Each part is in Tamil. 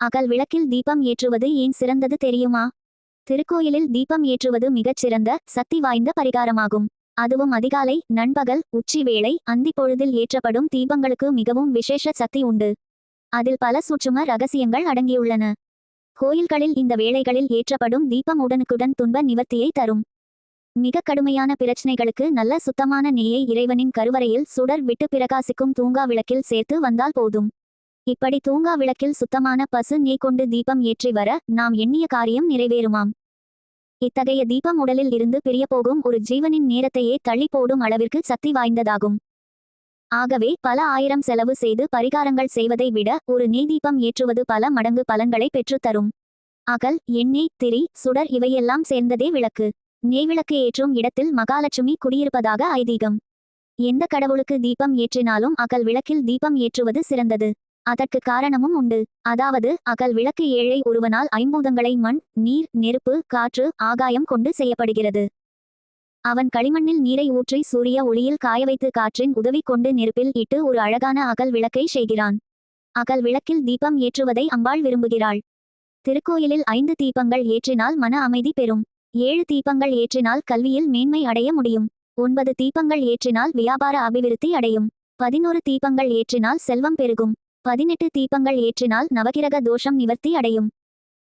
அகல் விளக்கில் தீபம் ஏற்றுவது ஏன் சிறந்தது தெரியுமா? திருக்கோயிலில் தீபம் ஏற்றுவது மிகச் சிறந்த சக்தி வாய்ந்த பரிகாரமாகும். அதுவும் அதிகாலை நண்பகல் உச்சி வேளை அந்தி பொழுதில் ஏற்றப்படும் தீபங்களுக்கு மிகவும் விசேஷ சக்தி உண்டு. அதில் பல சுற்றும ரகசியங்கள் அடங்கியுள்ளன. கோயில்களில் இந்த வேளைகளில் ஏற்றப்படும் தீபம் உடனுக்குடன் துன்ப நிவர்த்தியை தரும். மிக கடுமையான பிரச்சனைகளுக்கு நல்ல சுத்தமான நெய்யை இறைவனின் கருவறையில் சுடர் விட்டு பிரகாசிக்கும் தூங்கா விளக்கில் சேர்த்து வந்தால் போதும். இப்படி தூங்கா விளக்கில் சுத்தமான பசு நெய் கொண்டு தீபம் ஏற்றி வர நாம் எண்ணிய காரியம் நிறைவேறுமாம். இத்தகைய தீபம் உடலில் இருந்து பிரிய போகும் ஒரு ஜீவனின் நேரத்தையே தள்ளி போடும் அளவிற்கு சக்தி வாய்ந்ததாகும். ஆகவே பல ஆயிரம் செலவு செய்து பரிகாரங்கள் செய்வதை விட ஒரு நெய் தீபம் ஏற்றுவது பல மடங்கு பலன்களை பெற்றுத்தரும் அகல் எண்ணெய் திரி சுடர் இவையெல்லாம் சேர்ந்ததே விளக்கு. நெய்விளக்கு ஏற்றும் இடத்தில் மகாலட்சுமி குடியிருப்பதாக ஐதீகம். எந்த கடவுளுக்கு தீபம் ஏற்றினாலும் அகல் விளக்கில் தீபம் ஏற்றுவது சிறந்தது. அதற்கு காரணமும் உண்டு. அதாவது அகல் விளக்கு ஏழை ஒருவனால் ஐம்பூதங்களை மண் நீர் நெருப்பு காற்று ஆகாயம் கொண்டு செய்யப்படுகிறது. அவன் களிமண்ணில் நீரை ஊற்றி சூரிய ஒளியில் காய வைத்து காற்றின் உதவி கொண்டு நெருப்பில் இட்டு ஒரு அழகான அகல் விளக்கை செய்கிறான். அகல் விளக்கில் தீபம் ஏற்றுவதை அம்பாள் விரும்புகிறாள். திருக்கோயிலில் ஐந்து தீபங்கள் ஏற்றினால் மன அமைதி பெறும். ஏழு தீபங்கள் ஏற்றினால் கல்வியில் மேன்மை அடைய முடியும். ஒன்பது தீபங்கள் ஏற்றினால் வியாபார அபிவிருத்தி அடையும். பதினோரு தீபங்கள் ஏற்றினால் செல்வம் பெருகும். பதினெட்டு தீபங்கள் ஏற்றினால் நவகிரக தோஷம் நிவர்த்தி அடையும்.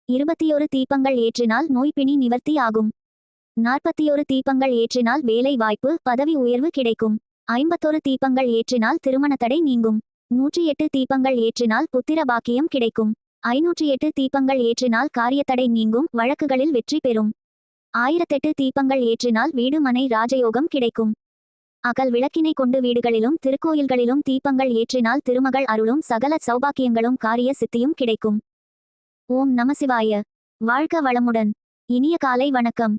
இருபத்தியொரு தீபங்கள் ஏற்றினால் நோய்பிணி நிவர்த்தி ஆகும். நாற்பத்தியொரு தீபங்கள் ஏற்றினால் வேலை வாய்ப்பு பதவி உயர்வு கிடைக்கும். ஐம்பத்தொரு தீபங்கள் ஏற்றினால் திருமண தடை நீங்கும். நூற்றி எட்டு தீபங்கள் ஏற்றினால் புத்திர பாக்கியம் கிடைக்கும். ஐநூற்றி எட்டு தீபங்கள் ஏற்றினால் காரியத்தடை நீங்கும் வழக்குகளில் வெற்றி பெறும். ஆயிரத்தெட்டு தீபங்கள் ஏற்றினால் வீடு மனை ராஜயோகம் கிடைக்கும். அகல் விளக்கினை கொண்டு வீடுகளிலும் திருக்கோயில்களிலும் தீபங்கள் ஏற்றினால் திருமகள் அருளும் சகல சௌபாக்கியங்களும் காரிய சித்தியும் கிடைக்கும். ஓம் நமசிவாய வாழ்க வளமுடன். இனிய காலை வணக்கம்.